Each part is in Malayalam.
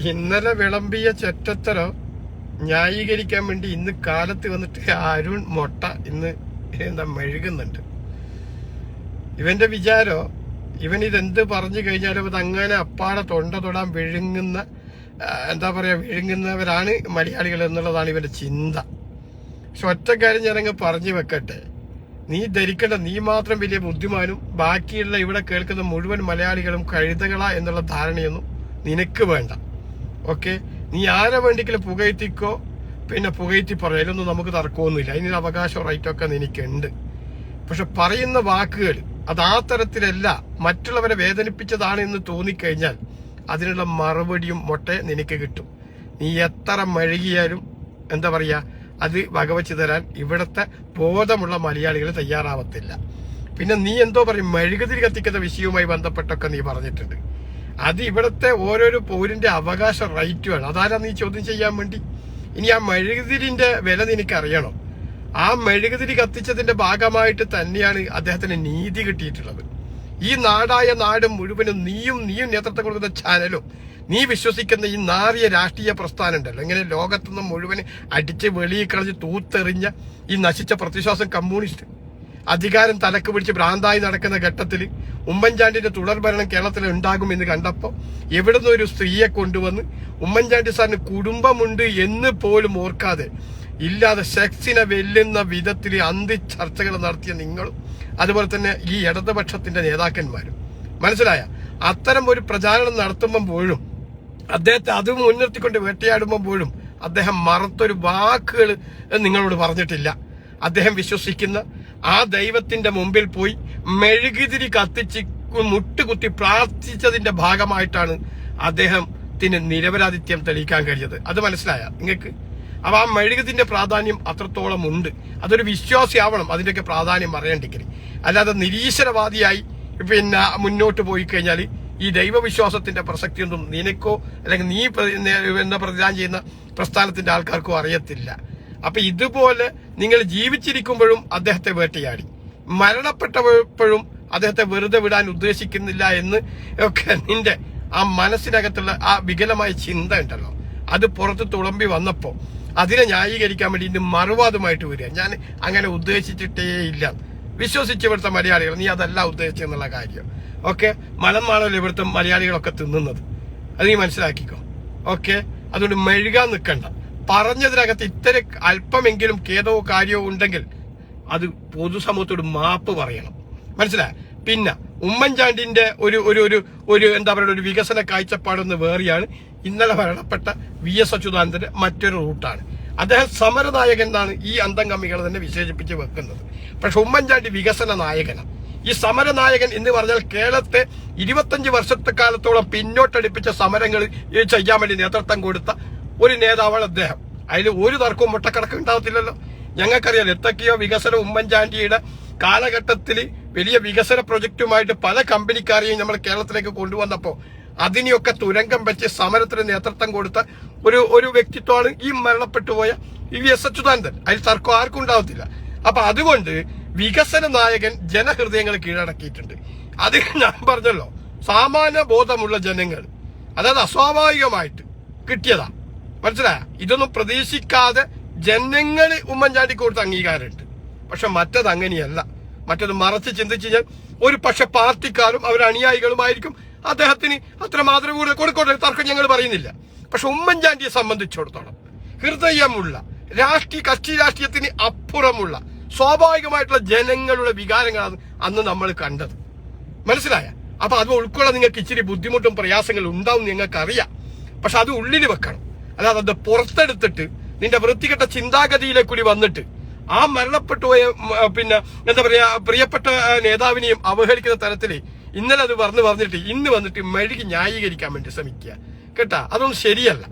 ഇന്നലെ വിളമ്പിയ ചെറ്റത്തരം ന്യായീകരിക്കാൻ വേണ്ടി ഇന്ന് കാലത്ത് വന്നിട്ട് അരുൺ മൊട്ട ഇന്ന് എന്താ മെഴുകുന്നുണ്ട്. ഇവന്റെ വിചാരോ ഇവൻ ഇതെന്ത് പറഞ്ഞു കഴിഞ്ഞാലും അത് അങ്ങനെ അപ്പാടെ തൊണ്ട തൊടാൻ വിഴുങ്ങുന്ന എന്താ പറയാ വിഴുങ്ങുന്നവരാണ് മലയാളികൾ എന്നുള്ളതാണ് ഇവന്റെ ചിന്ത. പക്ഷെ ഒറ്റക്കാര്യം ഞാനങ്ങ് പറഞ്ഞു വെക്കട്ടെ. നീ ധരിക്കേണ്ട നീ മാത്രം വലിയ ബുദ്ധിമാനും ബാക്കിയുള്ള ഇവിടെ കേൾക്കുന്ന മുഴുവൻ മലയാളികളും കഴുതകളാ എന്നുള്ള ധാരണയൊന്നും നിനക്ക് വേണ്ട. ഓക്കെ? നീ ആരെ വേണ്ടിക്കലും പുകയത്തിക്കോ പിന്നെ പുകയറ്റി പറയലൊന്നും നമുക്ക് തർക്കമൊന്നുമില്ല. അതിനൊരു അവകാശം റൈറ്റൊക്കെ എനിക്കുണ്ട് പക്ഷെ പറയുന്ന വാക്കുകൾ അത് ആ തരത്തിലല്ല മറ്റുള്ളവരെ വേദനിപ്പിച്ചതാണ് എന്ന് തോന്നിക്കഴിഞ്ഞാൽ അതിനുള്ള മറുപടിയും മൊട്ടെ നിനക്ക് കിട്ടും. നീ എത്ര മെഴുകിയാലും എന്താ പറയാ അത് വകവച്ച് തരാൻ ഇവിടുത്തെ ബോധമുള്ള മലയാളികൾ തയ്യാറാവത്തില്ല. പിന്നെ നീ എന്തോ പറയും മെഴുകുതിരി കത്തിക്കുന്ന വിഷയവുമായി ബന്ധപ്പെട്ടൊക്കെ നീ പറഞ്ഞിട്ടുണ്ട്. അത് ഇവിടുത്തെ ഓരോരോ പൗരന്റെ അവകാശ റൈറ്റുമാണ് അതാരാ നീ ചോദ്യം ചെയ്യാൻ വേണ്ടി? ഇനി ആ മെഴുകുതിരിന്റെ വില നിനക്ക് അറിയണോ ആ മെഴുകുതിരി കത്തിച്ചതിന്റെ ഭാഗമായിട്ട് തന്നെയാണ് അദ്ദേഹത്തിന് നീതി കിട്ടിയിട്ടുള്ളത്. ഈ നാടായ നാട് മുഴുവനും നീയും നീയും നേതൃത്വം കൊടുക്കുന്ന ചാനലും നീ വിശ്വസിക്കുന്ന ഈ നാറിയ രാഷ്ട്രീയ പ്രസ്ഥാനം ഉണ്ടല്ലോ ഇങ്ങനെ ലോകത്തുനിന്ന് മുഴുവൻ അടിച്ച് വെളിയിൽ കളഞ്ഞ് തൂത്തെറിഞ്ഞ ഈ നശിച്ച പ്രതിശ്വാസം കമ്മ്യൂണിസ്റ്റ്. അധികാരം തലക്ക് പിടിച്ച് ഭ്രാന്തായി നടക്കുന്ന ഘട്ടത്തിൽ ഉമ്മൻചാണ്ടിന്റെ തുടർഭരണം കേരളത്തിൽ ഉണ്ടാകുമെന്ന് കണ്ടപ്പോൾ എവിടുന്ന് ഒരു സ്ത്രീയെ കൊണ്ടുവന്ന് ഉമ്മൻചാണ്ടി സാറിന് കുടുംബമുണ്ട് എന്ന് പോലും ഓർക്കാതെ ഇല്ലാതെ സെക്സിനെ വെല്ലുന്ന വിധത്തിൽ അന്തി ചർച്ചകൾ നടത്തിയ നിങ്ങളും അതുപോലെ തന്നെ ഈ ഇടതുപക്ഷത്തിന്റെ നേതാക്കന്മാരും. മനസ്സിലായ? അത്തരം ഒരു പ്രചാരണം നടത്തുമ്പോൾ പോലും അദ്ദേഹത്തെ അത് മുൻനിർത്തിക്കൊണ്ട് വേട്ടയാടുമ്പോൾ പോലും അദ്ദേഹം മറത്തൊരു വാക്കുകൾ നിങ്ങളോട് പറഞ്ഞിട്ടില്ല. അദ്ദേഹം വിശ്വസിക്കുന്ന ആ ദൈവത്തിന്റെ മുമ്പിൽ പോയി മെഴുകുതിരി കത്തിച്ച് മുട്ടുകുത്തി പ്രാർത്ഥിച്ചതിന്റെ ഭാഗമായിട്ടാണ് അദ്ദേഹത്തിന് നിരപരാധിത്യം തെളിയിക്കാൻ കഴിഞ്ഞത്. അത് മനസ്സിലായ? നിങ്ങൾക്ക്? അപ്പൊ ആ മെഴുകുതിന്റെ പ്രാധാന്യം അത്രത്തോളം ഉണ്ട്. അതൊരു വിശ്വാസിയാവണം അതിന്റെയൊക്കെ പ്രാധാന്യം അറിയണ്ടെങ്കിൽ അല്ലാതെ നിരീശ്വരവാദിയായി പിന്നെ മുന്നോട്ട് പോയി കഴിഞ്ഞാൽ ഈ ദൈവവിശ്വാസത്തിന്റെ പ്രസക്തിയൊന്നും നിനക്കോ അല്ലെങ്കിൽ നീ എന്താ പ്രതിദാനം ചെയ്യുന്ന പ്രസ്ഥാനത്തിന്റെ ആൾക്കാർക്കോ അറിയത്തില്ല. അപ്പൊ ഇതുപോലെ നിങ്ങൾ ജീവിച്ചിരിക്കുമ്പോഴും അദ്ദേഹത്തെ വേട്ടയാടി. മരണപ്പെട്ടപ്പോഴും അദ്ദേഹത്തെ വെറുതെ വിടാൻ ഉദ്ദേശിക്കുന്നില്ല എന്ന് ഒക്കെ നിന്റെ ആ മനസ്സിനകത്തുള്ള ആ വികലമായ ചിന്ത ഉണ്ടല്ലോ. അത് പുറത്ത് തുളമ്പി വന്നപ്പോ അതിനെ ന്യായീകരിക്കാൻ വേണ്ടി ഇന്ന് മറുവാദമായിട്ട് വരിക. ഞാൻ അങ്ങനെ ഉദ്ദേശിച്ചിട്ടേ ഇല്ല. വിശ്വസിച്ച് ഇവിടുത്തെ മലയാളികൾ നീ അതല്ല ഉദ്ദേശിച്ചെന്നുള്ള കാര്യം. ഓക്കെ? മലമാണല്ലോ ഇവിടുത്തെ മലയാളികളൊക്കെ തിന്നുന്നത്. അത് നീ മനസ്സിലാക്കിക്കോ. ഓക്കെ? അതുകൊണ്ട് മെഴുകാൻ നിൽക്കണ്ട. പറഞ്ഞതിനകത്ത് ഇത്ര അല്പമെങ്കിലും ഖേദവോ കാര്യമോ ഉണ്ടെങ്കിൽ അത് പൊതുസമൂഹത്തോട് മാപ്പ് പറയണം. മനസ്സിലായ? പിന്നെ ഉമ്മൻചാണ്ടിന്റെ ഒരു ഒരു ഒരു ഒരു എന്താ പറയുക ഒരു വികസന കാഴ്ചപ്പാടൊന്ന് വേറെയാണ്. ഇന്നലെ മരണപ്പെട്ട വി എസ് അച്യുതാനന്ദന്റെ മറ്റൊരു റൂട്ടാണ്. അദ്ദേഹം സമരനായകൻ എന്നാണ് ഈ അന്തംഗമികൾ തന്നെ വിശേഷിപ്പിച്ച് വെക്കുന്നത്. പക്ഷെ ഉമ്മൻചാണ്ടി വികസന നായകനാണ്. ഈ സമരനായകൻ എന്ന് പറഞ്ഞാൽ കേരളത്തെ ഇരുപത്തഞ്ച് വർഷത്തെ കാലത്തോളം പിന്നോട്ടടിപ്പിച്ച സമരങ്ങൾ ചെയ്യാൻ വേണ്ടി നേതൃത്വം കൊടുത്ത ഒരു നേതാവാണ് അദ്ദേഹം. അതിൽ ഒരു തർക്കവും മുട്ടക്കണക്ക് ഉണ്ടാവത്തില്ലല്ലോ. ഞങ്ങൾക്കറിയാം എത്തക്കെയോ വികസന ഉമ്മൻചാണ്ടിയുടെ കാലഘട്ടത്തിൽ വലിയ വികസന പ്രൊജക്റ്റുമായിട്ട് പല കമ്പനിക്കാരെയും നമ്മൾ കേരളത്തിലേക്ക് കൊണ്ടുവന്നപ്പോൾ അതിനെയൊക്കെ തുരങ്കം വെച്ച് സമരത്തിന് നേതൃത്വം കൊടുത്ത ഒരു ഒരു വ്യക്തിത്വമാണ് ഈ മരണപ്പെട്ടു പോയ ഈ വി എസ് അച്യുതാനന്ദൻ. അതിൽ തർക്കം ആർക്കും ഉണ്ടാവത്തില്ല. അപ്പൊ അതുകൊണ്ട് വികസന നായകൻ ജനഹൃദയങ്ങൾ കീഴടക്കിയിട്ടുണ്ട്. അത് ഞാൻ പറഞ്ഞല്ലോ സാമാന്യ ബോധമുള്ള ജനങ്ങൾ അതായത് അസ്വാഭാവികമായിട്ട് കിട്ടിയതാ. മനസ്സിലായ? ഇതൊന്നും പ്രതീക്ഷിക്കാതെ ജനങ്ങൾ ഉമ്മൻചാണ്ടി കൊടുത്ത അംഗീകാരമുണ്ട്. പക്ഷെ മറ്റത് അങ്ങനെയല്ല. മറ്റത് മറച്ച് ചിന്തിച്ചു കഴിഞ്ഞാൽ ഒരു പക്ഷെ പാർട്ടിക്കാരും അവർ അനുയായികളുമായിരിക്കും അദ്ദേഹത്തിന് അത്ര മാത്രം കൂടുതൽ കൊടുക്കട്ടെ തർക്കം ഞങ്ങൾ പറയുന്നില്ല. പക്ഷെ ഉമ്മൻചാണ്ടിയെ സംബന്ധിച്ചിടത്തോളം ഹൃദയമുള്ള രാഷ്ട്രീയ കക്ഷി രാഷ്ട്രീയത്തിന് അപ്പുറമുള്ള സ്വാഭാവികമായിട്ടുള്ള ജനങ്ങളുടെ വികാരങ്ങളാണ് അന്ന് നമ്മൾ കണ്ടത്. മനസ്സിലായ? അപ്പൊ അത് ഉൾക്കൊള്ളാൻ നിങ്ങൾക്ക് ഇച്ചിരി ബുദ്ധിമുട്ടും പ്രയാസങ്ങളും ഉണ്ടാവും നിങ്ങൾക്കറിയാം പക്ഷെ അത് ഉള്ളിൽ വെക്കണം. അല്ലാതെ അത് പുറത്തെടുത്തിട്ട് നിന്റെ വൃത്തികെട്ട ചിന്താഗതിയിലെ കൂടി വന്നിട്ട് ആ മരണപ്പെട്ടു പിന്നെ എന്താ പറയാ പ്രിയപ്പെട്ട നേതാവിനെയും അവഹേളിക്കുന്ന തരത്തിൽ ഇന്നലെ അത് പറഞ്ഞു പറഞ്ഞിട്ട് ഇന്ന് വന്നിട്ട് മെഴുകി ന്യായീകരിക്കാൻ വേണ്ടി ശ്രമിക്കുക. കേട്ടാ? അതൊന്നും ശരിയല്ല.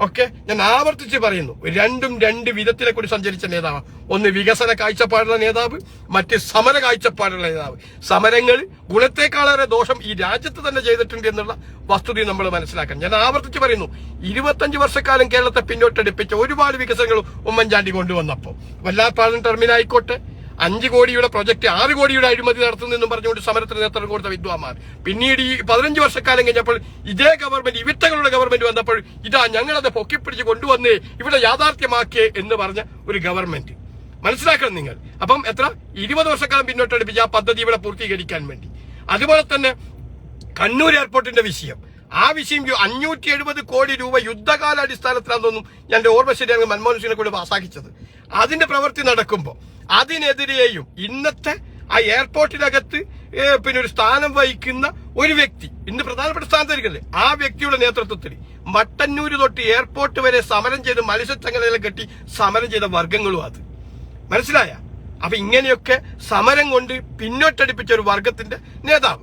ഓക്കെ ഞാൻ ആവർത്തിച്ച് പറയുന്നു. രണ്ടും രണ്ട് വിധത്തിലെ കൂടി സഞ്ചരിച്ച നേതാവ്. ഒന്ന് വികസന കാഴ്ചപ്പാടുള്ള നേതാവ് മറ്റ് സമര കാഴ്ചപ്പാടുള്ള നേതാവ്. സമരങ്ങൾ ഗുണത്തെക്കാളേറെ ദോഷം ഈ രാജ്യത്ത് തന്നെ ചെയ്തിട്ടുണ്ട് എന്നുള്ള വസ്തുതയും നമ്മൾ മനസ്സിലാക്കണം. ഞാൻ ആവർത്തിച്ച് പറയുന്നു. ഇരുപത്തഞ്ച് വർഷക്കാലം കേരളത്തെ പിന്നോട്ടടിപ്പിച്ച ഒരുപാട് വികസനങ്ങൾ ഉമ്മൻചാണ്ടി കൊണ്ടുവന്നപ്പോൾ വല്ലാപ്പാടൻ ടെർമിനായിക്കോട്ടെ അഞ്ച് കോടിയുടെ പ്രൊജക്ട് ആറ് കോടിയുടെ അഴിമതി നടത്തുന്നെന്നും പറഞ്ഞുകൊണ്ട് സമരത്തിന് നേതൃത്വം കൊടുത്ത വിദ്വാൻമാർ പിന്നീട് ഈ പതിനഞ്ച് വർഷക്കാലം കഴിഞ്ഞപ്പോൾ ഇതേ ഗവൺമെന്റ് ഇവിറ്റകളുടെ ഗവൺമെന്റ് വന്നപ്പോൾ ഇതാ ഞങ്ങളത് പൊക്കിപ്പിടിച്ച് കൊണ്ടുവന്നേ ഇവിടെ യാഥാർത്ഥ്യമാക്കിയേ എന്ന് പറഞ്ഞ ഒരു ഗവൺമെന്റ് മനസ്സിലാക്കണം നിങ്ങൾ. അപ്പം എത്ര? ഇരുപത് വർഷക്കാലം പിന്നോട്ടടുപ്പിച്ച് ആ പദ്ധതി ഇവിടെ പൂർത്തീകരിക്കാൻ വേണ്ടി. അതുപോലെ തന്നെ കണ്ണൂർ എയർപോർട്ടിന്റെ വിഷയം. ആ വിഷയം അഞ്ഞൂറ്റി എഴുപത് കോടി രൂപ യുദ്ധകാലാടിസ്ഥാനത്തിലാണെന്നൊന്നും ഞാൻ ഓർമ്മ ശരിയാണ് മൻമോഹൻ സിംഗിനെ കൂടെ പാസാക്കിച്ചത് അതിന്റെ പ്രവൃത്തി നടക്കുമ്പോൾ അതിനെതിരെയും ഇന്നത്തെ ആ എയർപോർട്ടിനകത്ത് പിന്നെ ഒരു സ്ഥാനം വഹിക്കുന്ന ഒരു വ്യക്തി ഇന്ന് പ്രധാനപ്പെട്ട സ്ഥാനത്തിരിക്കുന്നത് ആ വ്യക്തിയുടെ നേതൃത്വത്തിൽ മട്ടന്നൂര് തൊട്ട് എയർപോർട്ട് വരെ സമരം ചെയ്ത് മത്സ്യച്ചങ്ങലെല്ലാം കെട്ടി സമരം ചെയ്ത വർഗങ്ങളും അത്. മനസ്സിലായ? അപ്പൊ ഇങ്ങനെയൊക്കെ സമരം കൊണ്ട് പിന്നോട്ടടിപ്പിച്ച ഒരു വർഗത്തിന്റെ നേതാവ്.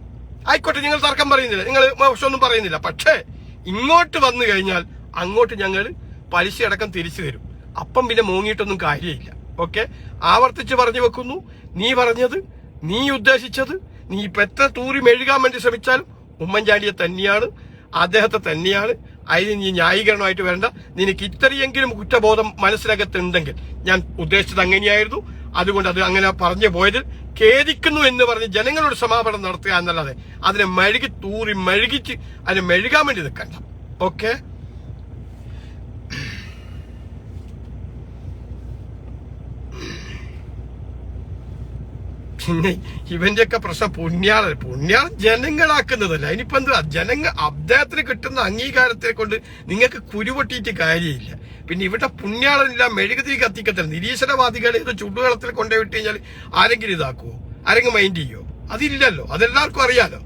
ആയിക്കോട്ടെ നിങ്ങൾ തർക്കം പറയുന്നില്ല. നിങ്ങൾ മോശമൊന്നും പറയുന്നില്ല. പക്ഷേ ഇങ്ങോട്ട് വന്നു കഴിഞ്ഞാൽ അങ്ങോട്ട് ഞങ്ങൾ പലിശ അടക്കം തിരിച്ചു തരും. അപ്പം പിന്നെ മൂങ്ങിയിട്ടൊന്നും കാര്യമില്ല. ഓക്കെ ആവർത്തിച്ച് പറഞ്ഞു വെക്കുന്നു. നീ പറഞ്ഞത് നീ ഉദ്ദേശിച്ചത് നീ ഇപ്പൊ എത്ര തൂറി മെഴുകാൻ വേണ്ടി ശ്രമിച്ചാലും ഉമ്മൻചാണ്ടിയെ തന്നെയാണ് അദ്ദേഹത്തെ തന്നെയാണ്. അതിന് നീ ന്യായീകരണമായിട്ട് വരണ്ട. നിനക്ക് ഇത്രയെങ്കിലും കുറ്റബോധം മനസ്സിനകത്തുണ്ടെങ്കിൽ ഞാൻ ഉദ്ദേശിച്ചത് അങ്ങനെയായിരുന്നു. അതുകൊണ്ട് അത് അങ്ങനെ പറഞ്ഞു പോയതിൽ ഖേദിക്കുന്നു എന്ന് പറഞ്ഞ് ജനങ്ങളോട് സമാപനം നടത്തുക എന്നല്ലാതെ അതിനെ മെഴുകി തൂറി മെഴുകിച്ച് അതിനെ മെഴുകാൻ വേണ്ടി നിൽക്കണ്ട. ഓക്കെ ഇവന്റെയൊക്കെ പ്രശ്നം പുണ്യാളൻ പുണ്യാളൻ ജനങ്ങളാക്കുന്നതല്ല. ഇനിയിപ്പോ എന്താ? ജനങ്ങൾ അദ്ദേഹത്തിന് കിട്ടുന്ന അംഗീകാരത്തെ കൊണ്ട് നിങ്ങൾക്ക് കുരുപൊട്ടിയിട്ട് കാര്യമില്ല. പിന്നെ ഇവിടെ പുണ്യാളനില്ല മെഴുകുതിരി കത്തിക്കത്തില്ല നിരീശ്വരവാദികളെ ഇത് ചുടുവെള്ളത്തിൽ കൊണ്ടുപോയിട്ട് കഴിഞ്ഞാൽ ആരെങ്കിലും ഇതാക്കുവോ? ആരെങ്കിലും മൈൻഡ് ചെയ്യോ? അതില്ലല്ലോ. അതെല്ലാവർക്കും അറിയാലോ.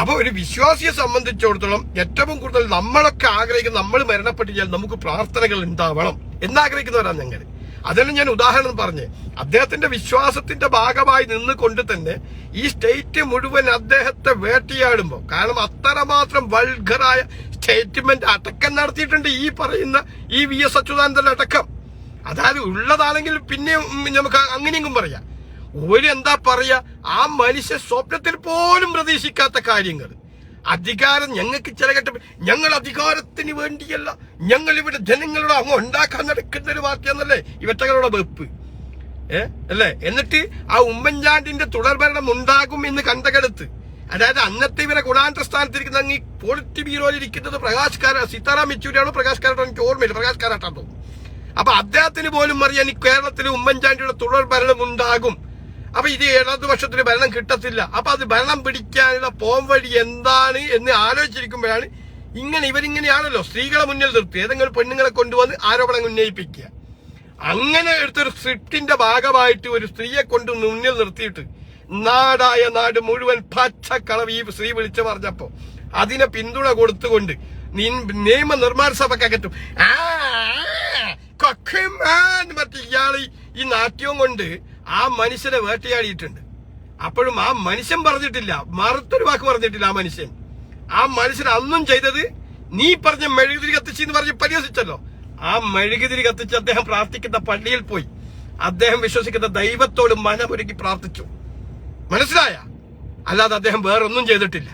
അപ്പൊ ഒരു വിശ്വാസിയെ സംബന്ധിച്ചിടത്തോളം ഏറ്റവും കൂടുതൽ നമ്മളൊക്കെ ആഗ്രഹിക്കുന്ന നമ്മൾ മരണപ്പെട്ടു കഴിഞ്ഞാൽ നമുക്ക് പ്രാർത്ഥനകൾ ഉണ്ടാവണം എന്നാഗ്രഹിക്കുന്നവരാണ് ഞങ്ങൾ അതിന് ഞാൻ ഉദാഹരണം പറഞ്ഞ്. അദ്ദേഹത്തിന്റെ വിശ്വാസത്തിന്റെ ഭാഗമായി നിന്നുകൊണ്ട് തന്നെ ഈ സ്റ്റേറ്റ് മുഴുവൻ അദ്ദേഹത്തെ വേട്ടയാടുമ്പോൾ കാരണം അത്രമാത്രം വൾഗറായ സ്റ്റേറ്റ്മെന്റ് അടക്കം നടത്തിയിട്ടുണ്ട് ഈ പറയുന്ന ഈ വി എസ് അച്യുതാനന്ദന്റെ അടക്കം. അതായത് ഉള്ളതാണെങ്കിൽ പിന്നെ നമുക്ക് അങ്ങനെയെങ്കിലും പറയാം. ഒരു എന്താ പറയാ ആ മനുഷ്യ സ്വപ്നത്തിൽ പോലും പ്രതീക്ഷിക്കാത്ത കാര്യങ്ങൾ. അധികാരം ഞങ്ങൾക്ക് ചില ഘട്ടം ഞങ്ങൾ അധികാരത്തിന് വേണ്ടിയല്ല. ഞങ്ങൾ ഇവിടെ ജനങ്ങളുടെ അങ്ങ് ഉണ്ടാക്കാൻ നടക്കുന്ന ഒരു പാർട്ടിയാന്നല്ലേ? ഇവറ്റകളുടെ വെപ്പ്. ഏ? അല്ലേ? എന്നിട്ട് ആ ഉമ്മൻചാണ്ടിന്റെ തുടർഭരണം ഉണ്ടാകും എന്ന് കണ്ടകെടുത്ത്. അതായത് അന്നത്തെ ഇവരെ ഗുണാന്തര സ്ഥാനത്തിരിക്കുന്ന അങ്ങ് ഈ പോളിറ്റ് ബ്യൂറോയിൽ ഇരിക്കുന്നത് പ്രകാശ് കാര സീതാറാം യെച്ചൂരിയാണോ പ്രകാശ് കാരാട്ടോ എനിക്ക് ഓർമ്മയില്ല. പ്രകാശ് തോന്നുന്നു. അപ്പൊ അദ്ദേഹത്തിന് പോലും അറിയാൻ ഈ കേരളത്തിൽ ഉമ്മൻചാണ്ടിയുടെ തുടർ ഭരണം ഉണ്ടാകും. അപ്പൊ ഇത് ഇടതുപക്ഷത്തിന് ഭരണം കിട്ടത്തില്ല. അപ്പൊ അത് ഭരണം പിടിക്കാനുള്ള പോം വഴി എന്താണ് എന്ന് ആലോചിച്ചിരിക്കുമ്പോഴാണ് ഇങ്ങനെ ഇവരിങ്ങനെയാണല്ലോ സ്ത്രീകളെ മുന്നിൽ നിർത്തി. ഏതെങ്കിലും പെണ്ണുങ്ങളെ കൊണ്ടുവന്ന് ആരോപണം ഉന്നയിപ്പിക്കുക. അങ്ങനെ എടുത്തൊരു സ്ക്രിപ്റ്റിന്റെ ഭാഗമായിട്ട് ഒരു സ്ത്രീയെ കൊണ്ട് മുന്നിൽ നിർത്തിയിട്ട് നാടായ നാട് മുഴുവൻ പച്ചക്കളവ് ഈ സ്ത്രീ വിളിച്ചു പറഞ്ഞപ്പോ അതിനെ പിന്തുണ കൊടുത്തുകൊണ്ട് നിയമ നിർമ്മാണ സഭക്കകറ്റും ആ കൊക്കമാൻ ഇയാൾ ഈ നാട്യവും കൊണ്ട് ആ മനുഷ്യനെ വേട്ടയാടിയിട്ടുണ്ട്. അപ്പോഴും ആ മനുഷ്യൻ പറഞ്ഞിട്ടില്ല. മറുത്തൊരു വാക്ക് പറഞ്ഞിട്ടില്ല ആ മനുഷ്യൻ. ആ മനുഷ്യൻ അന്നും ചെയ്തത് നീ പറഞ്ഞ മെഴുകുതിരി കത്തിച്ച് എന്ന് പറഞ്ഞ് പരിഹസിച്ചല്ലോ. ആ മെഴുകുതിരി കത്തിച്ച് അദ്ദേഹം പ്രാർത്ഥിക്കുന്ന പള്ളിയിൽ പോയി. അദ്ദേഹം വിശ്വസിക്കുന്ന ദൈവത്തോട് മനമൊരുക്കി പ്രാർത്ഥിച്ചു. മനസ്സിലായ? അല്ലാതെ അദ്ദേഹം വേറൊന്നും ചെയ്തിട്ടില്ല.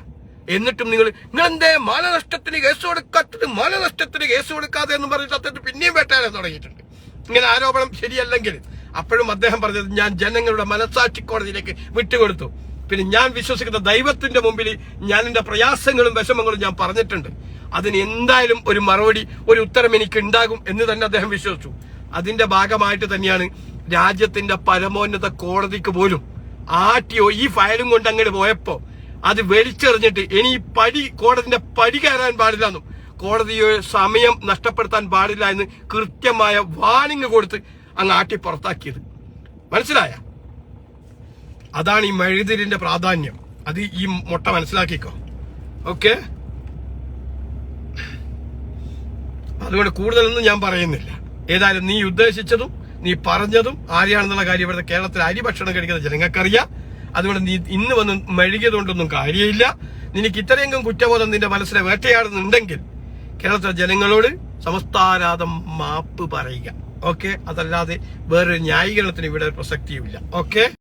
എന്നിട്ടും നിങ്ങൾ നിങ്ങൾ എന്തേ മാനനഷ്ടത്തിന് കേസ് കൊടുക്കാത്തത്? മാനനഷ്ടത്തിന് കേസ് കൊടുക്കാതെ എന്ന് പറഞ്ഞിട്ട് അദ്ദേഹം പിന്നെയും വേട്ടാനാൻ തുടങ്ങിയിട്ടുണ്ട്. ഇങ്ങനെ ആരോപണം ശരിയല്ലെങ്കിൽ അപ്പോഴും അദ്ദേഹം പറഞ്ഞത് ഞാൻ ജനങ്ങളുടെ മനസാക്ഷി കോടതിയിലേക്ക് വിട്ടുകൊടുത്തു. പിന്നെ ഞാൻ വിശ്വസിക്കുന്ന ദൈവത്തിന്റെ മുമ്പിൽ ഞാൻ എന്റെ പ്രയാസങ്ങളും വിഷമങ്ങളും ഞാൻ പറഞ്ഞിട്ടുണ്ട്. അതിന് എന്തായാലും ഒരു മറുപടി ഒരു ഉത്തരം എനിക്ക് ഉണ്ടാകും എന്ന് തന്നെ അദ്ദേഹം വിശ്വസിച്ചു. അതിന്റെ ഭാഗമായിട്ട് തന്നെയാണ് രാജ്യത്തിന്റെ പരമോന്നത കോടതിക്ക് പോലും ആട്ടിയോ ഈ ഫയലും കൊണ്ട് അങ്ങോട്ട് പോയപ്പോ അത് വലിച്ചെറിഞ്ഞിട്ട് ഇനി ഈ പടി കോടതിന്റെ പടി കയറാൻ പാടില്ല എന്നും കോടതിയെ സമയം നഷ്ടപ്പെടുത്താൻ പാടില്ല എന്ന് കൃത്യമായ വാണിങ് കൊടുത്ത് അങ്ങ് ആട്ടി പുറത്താക്കിയത്. മനസ്സിലായ? അതാണ് ഈ മെഴുതിരിന്റെ പ്രാധാന്യം. അത് ഈ മുട്ട മനസ്സിലാക്കിക്കോ. ഓക്കെ? അതുകൊണ്ട് കൂടുതലൊന്നും ഞാൻ പറയുന്നില്ല. ഏതായാലും നീ ഉദ്ദേശിച്ചതും നീ പറഞ്ഞതും ആരെയാണെന്നുള്ള കാര്യം ഇവിടുത്തെ കേരളത്തിൽ അരി ഭക്ഷണം കഴിക്കുന്ന ജനങ്ങൾക്കറിയാം. അതുകൊണ്ട് നീ ഇന്ന് വന്ന് മെഴുകിയതുകൊണ്ടൊന്നും കാര്യമില്ല. നിനക്ക് ഇത്രയെങ്കിലും കുറ്റബോധം നിന്റെ മനസ്സിലെ വേട്ടയാടുന്നുണ്ടെങ്കിൽ കേരളത്തിലെ ജനങ്ങളോട് സമസ്താരാധം മാപ്പ് പറയുക. ഓക്കെ? അതല്ലാതെ വേറൊരു ന്യായീകരണത്തിന് ഇവിടെ പ്രസക്തിയുമില്ല. ഓക്കെ?